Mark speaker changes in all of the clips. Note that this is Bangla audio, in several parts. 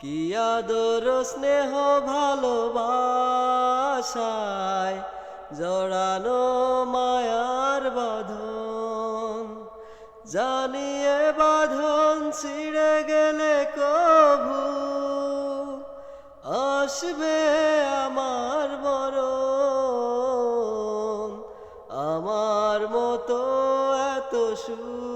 Speaker 1: কি আদর স্নেহ ভালোবাসায় জড়ানো মায়ার বাঁধন? জানিয়ে বাঁধন ছিঁড়ে গেলে কভু? আসবে আমার মরণ? আমার মতো এত সুখী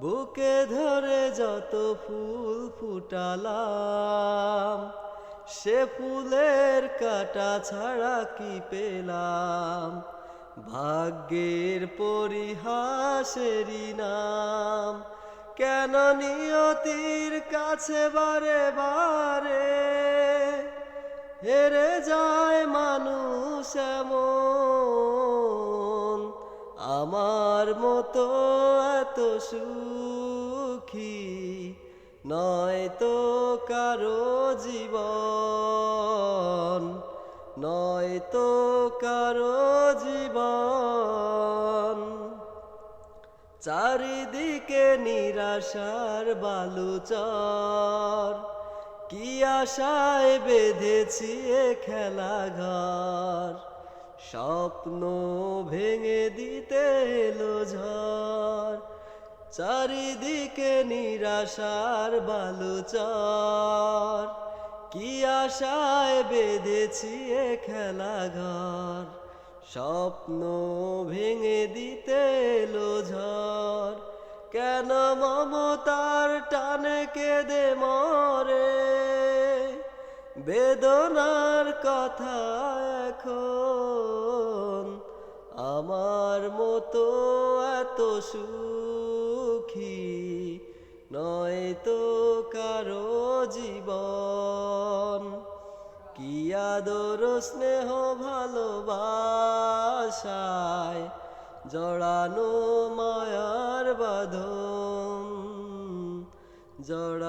Speaker 1: বুকে ধরে যত ফুল ফুটালাম, সে ফুলের কাটা ছাড়া কি পেলাম? ভাগ্যের পরিহাসেরই নাম, কেন নিয়তির কাছে বারে বারে? হেরে যায় মানুষ এমন, আমার মতো এত সুখী, নয় তো কারও জীবন, নয় তো কারও জীবন। চারিদিকে নিরাশার বালুচর, কি আশায় বেঁধেছি এ খেলা ঘর স্বপ্ন ভেঙে দিতে এলো ঝড়। চারিদিকে নিরাশার বালুচর। কি আশায় বেঁধেছি এ খেলা ঘর স্বপ্ন ভেঙে দিতে এলো ঝড়। কেন মমতার টানে কেঁদে মরে? বেদনার কথা এখন আমার মতো এত সুখী জীবন। কি আদর স্নেহ ভালোবাসায় জড়ানো মায়ার বাধ জড়া